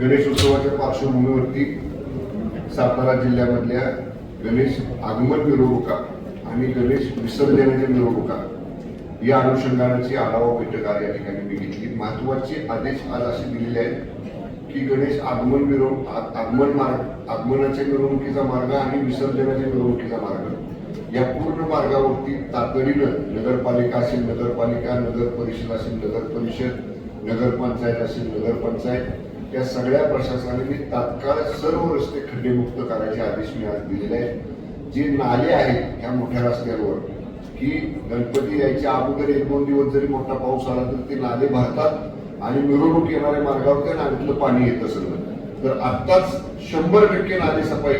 गणेश उत्सवाच्या पार्श्वभूमीवरती सातारा जिल्ह्यामधल्या गणेश आगमन मिरवणुका आणि गणेश विसर्जनाच्या मिरवणुका या अनुषंगानाची आढावा बैठक आज या ठिकाणी मी घेतली. महत्त्वाचे आदेश आज असे दिलेले आहेत की गणेश आगमन मिरवणूक आगमन मार्ग आगमनाच्या मिरवणुकीचा मार्ग आणि विसर्जनाच्या मिरवणुकीचा मार्ग. या पूर्ण मार्गावरती तातडीनं नगरपालिका असेल नगरपालिका नगर परिषद असेल नगर परिषद नगरपंचायत असेल नगरपंचायत या सगळ्या प्रशासनाने तात्काळ सर्व रस्ते खड्डेमुक्त करायचे आदेश मी आज दिलेले आहेत. जे नाले आहेत ह्या मोठ्या रस्त्यांवर की गणपती यायच्या अगोदर एक दोन दिवस जरी मोठा पाऊस आला तर ते नाले भरतात आणि मिरवणूक येणाऱ्या मार्गावर त्या नाल्यातलं पाणी येत असलं तर आत्ताच शंभर टक्के नाले सफाई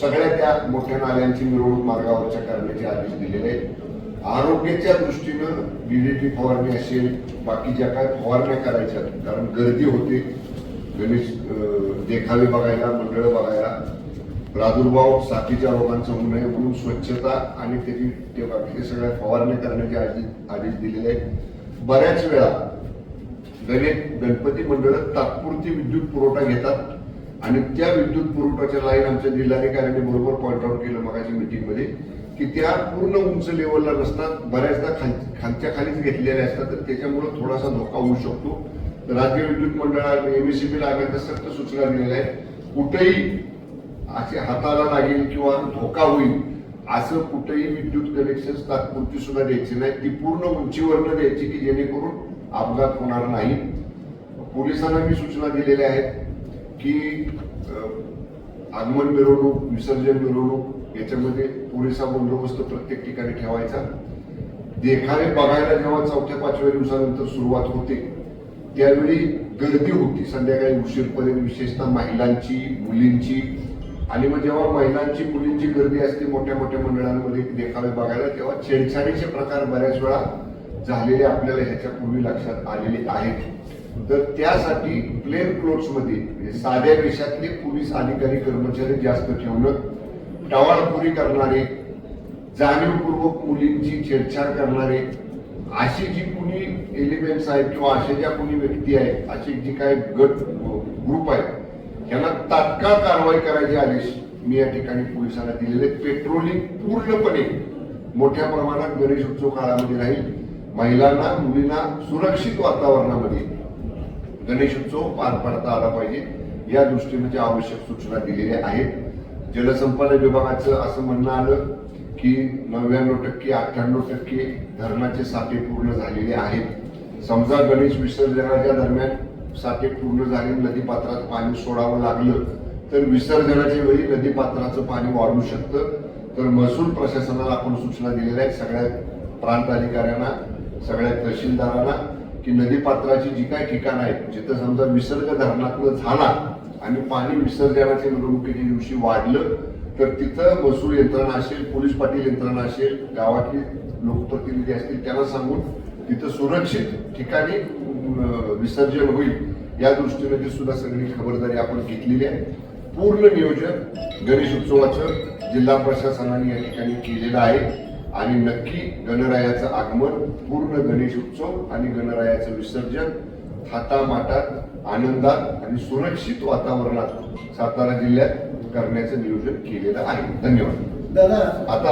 सगळ्या त्या मोठ्या नाल्यांची मिरवणूक मार्गावरच्या करण्याचे आदेश दिलेले आहेत. आरोग्याच्या दृष्टीनं डीडीटी फवारणी असेल बाकी ज्या काय फवारण्या करायच्या कारण गर्दी होते गणेश देखावे बघायला मंडळ बघायला. प्रादुर्भाव साथीच्या रोगांचा होऊ नये म्हणून स्वच्छता आणि त्याची ते सगळ्या फवारणी करण्याचे आदेश आदेश दिलेले आहेत. बऱ्याच वेळा गणेश गणपती मंडळ तात्पुरती विद्युत पुरवठा घेतात आणि त्या विद्युत पुरवठ्याच्या लाईन आमच्या जिल्हाधिकाऱ्यांनी बरोबर पॉईंट आउट केलं मगाच्या मीटिंगमध्ये की त्या पूर्ण उंच लेवलला नसतात बऱ्याचदा खाल खालच्या खालीच घेतलेल्या असतात. तर त्याच्यामुळे थोडासा धोका होऊ शकतो. राज्य विद्युत मंडळाने एमएससीबीला आम्ही सक्त सूचना दिलेल्या आहेत. कुठेही असे हाताला लागेल किंवा धोका होईल असं कुठेही विद्युत कनेक्शन तात्पुरती सुद्धा द्यायची नाही. ती पूर्ण उंचीवरनं द्यायची की जेणेकरून अपघात होणार नाही. पोलिसांना मी सूचना दिलेल्या आहेत की आगमन मिरवणूक विसर्जन मिरवणूक याच्यामध्ये पुरेसा बंदोबस्त प्रत्येक ठिकाणी ठेवायचा. देखावे बघायला जेव्हा चौथ्या पाचव्या दिवसानंतर सुरुवात होते त्यावेळी गर्दी होती. संध्याकाळी उशीरपर्यंत विशेषतः महिलांची मुलींची. आणि मग जेव्हा महिलांची मुलींची गर्दी असते मोठ्या मोठ्या मंडळांमध्ये देखावे बघायला तेव्हा छेडछाडीचे प्रकार बऱ्याच वेळा झालेले आपल्याला ह्याच्यापूर्वी लक्षात आलेले आहेत. तर त्यासाठी प्लेन क्लोथ्समध्ये म्हणजे साध्या वेशातले पोलीस अधिकारी कर्मचारी जास्त ठेवणं टवाळखोरी करणारे जाणीवपूर्वक मुलींची छेडछाड करणारे अशी जी कुणी एलिमेंट्स आहेत किंवा अशा ज्या कुणी व्यक्ती आहेत अशी जी काय गट ग्रुप आहेत यांना तात्काळ कारवाई करायचे आदेश मी या ठिकाणी पोलिसांना दिलेले पेट्रोलिंग पूर्णपणे मोठ्या प्रमाणात गणेश उत्सव काळामध्ये राहील. महिलांना मुलींना सुरक्षित वातावरणामध्ये गणेश उत्सव पार पाडता आला पाहिजे. या दृष्टीने ज्या आवश्यक सूचना दिलेल्या आहेत जलसंपदा विभागाचं असं म्हणणं आलं की नव्याण्णव टक्के अठ्ठ्याण्णव टक्के धरणाचे साठे पूर्ण झालेले आहेत. समजा गणेश विसर्जनाच्या दरम्यान साठे पूर्ण झाले नदीपात्रात पाणी सोडावं लागलं तर विसर्जनाच्या वेळी नदीपात्राचं पाणी वाढू शकतं. तर महसूल प्रशासनाला आपण सूचना दिलेल्या आहेत सगळ्या प्रांत अधिकाऱ्यांना सगळ्या तहसीलदारांना की नदीपात्राची जी काही ठिकाणं आहेत जिथं समजा विसर्ग धरणातलं झाला आणि पाणी विसर्जनाच्या मिरवणुकीच्या दिवशी वाढलं तर तिथं महसूल यंत्रणा असेल पोलीस पाटील यंत्रणा असेल गावातली लोकप्रतिनिधी असतील त्यांना सांगून तिथं सुरक्षित ठिकाणी विसर्जन होईल या दृष्टीने ती सुद्धा सगळी खबरदारी आपण घेतलेली आहे. पूर्ण नियोजन गणेश उत्सवाचं जिल्हा प्रशासनाने या ठिकाणी केलेलं आहे. आणि नक्की गणरायाचं आगमन पूर्ण गणेश उत्सव आणि गणरायाचं विसर्जन थाटामाटात आनंदात आणि सुरक्षित वातावरणात सातारा जिल्ह्यात करण्याचं नियोजन केलेलं आहे. धन्यवाद. दादा आता